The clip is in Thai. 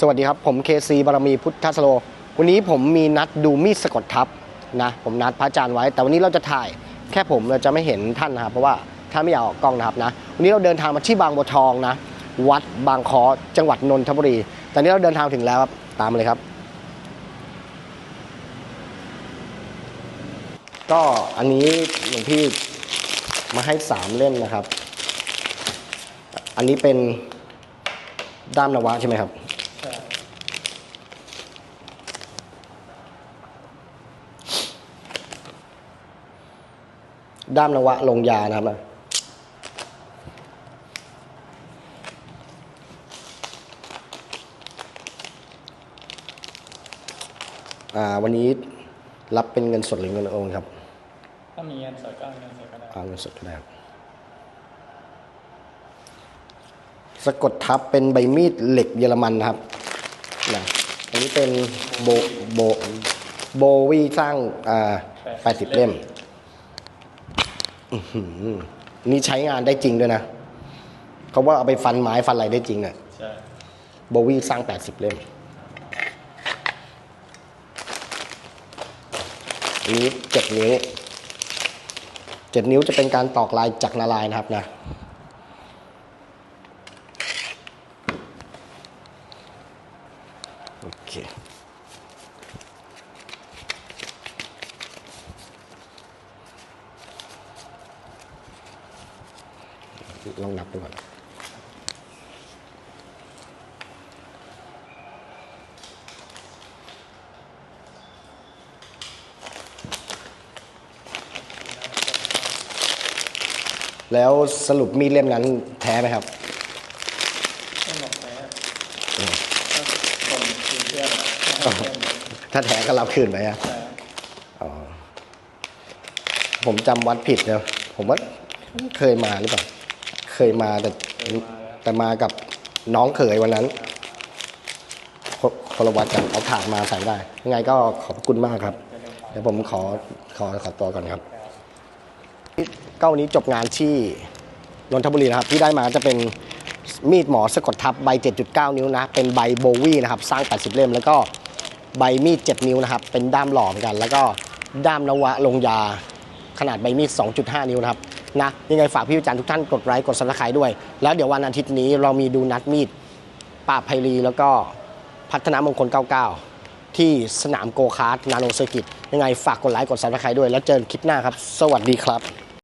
สวัสดีครับ ผมเคซีบารมีพุทธสโล วันนี้ผมมีนัดดูมีดสะกดทับนะผมนัดพระอาจารย์ไว้ แต่วันนี้เราจะถ่ายแค่ผมเราจะไม่เห็นท่านนะครับ เพราะว่าท่านไม่อยากออกกล้องนะครับนะวันนี้เราเดินทางมาที่บางบัวทองนะ วัดบางคอจังหวัดนนทบุรีตอนนี้เราเดินทางถึงแล้วครับตามมาเลยครับ ก็อันนี้หลวงพี่มาให้สามเล่มนะครับ อันนี้เป็นด้ามนวะใช่ไหมครับ ด้ามนวะลงยานะครับอ่าวันนี้รับเป็นเงินสดหรือเงินโอนครับ ถ้ามีเงินสดก็เอาเงินสดก็ได้เอาเงินสดก็ได้ครับสะกดทับเป็นใบมีดเหล็กเยอรมันนะครับนะอันนี้เป็นโบโบโบวีสร้างอ่าแปดสิบเล่มอื้อหือ นี่ใช้งานได้จริงด้วยนะเขาว่าเอาไปฟันไม้ฟันอะไรได้จริงเนี่ยใช่โบวี่สร้าง 80 เล่มอันนี้7นิ้ว7นิ้วจะเป็นการตอกลายจากนาลายณ์นะครับนะโอเค ลองนับดูก่อนแล้วสรุปมีดเล่มนั้นแท้ไหมครับไม่หมดแพ้ก็คนคืนเพื่อนให้เพื่อนถ้าแท้ก็รับคืนไปอะใช่อ๋อผมจำวัดผิดนะผมว่าเคยมาหรือเปล่า เคยมาแต่แต่มากับน้องเขยวันนั้นคนละวัดกันเอาถ่าดมาใส่ได้ ยังไงก็ขอบคุณมากครับ เดี๋ยวผมขอขอขอตัวก่อนครับก็วันนี้จบงานที่นนทบุรีนะครับ ที่ได้มาจะเป็นมีดหมอสะกดทับใบ 7.9 นิ้วนะ เป็นใบโบวี่นะครับ สร้าง 80 เล่ม แล้วก็ใบมีด 7 นิ้วนะครับ เป็นด้ามหล่อเหมือนกัน แล้วก็ด้ามนวะลงยาขนาดใบมีด 2.5 นิ้วนะครับ นะยังไงฝากพี่วิจารณ์ทุกท่านกดไลค์กดซับสไครต์ด้วย แล้วเดี๋ยววันอาทิตย์นี้เรามีดูนัดมีดป่าไพรีแล้วก็พัฒนามงคล 99 ที่สนามโกคาร์ดนาโนเซอร์กิตยังไงฝากกดไลค์กดซับสไครต์ด้วย แล้วเจอกันคลิปหน้าครับ สวัสดีครับ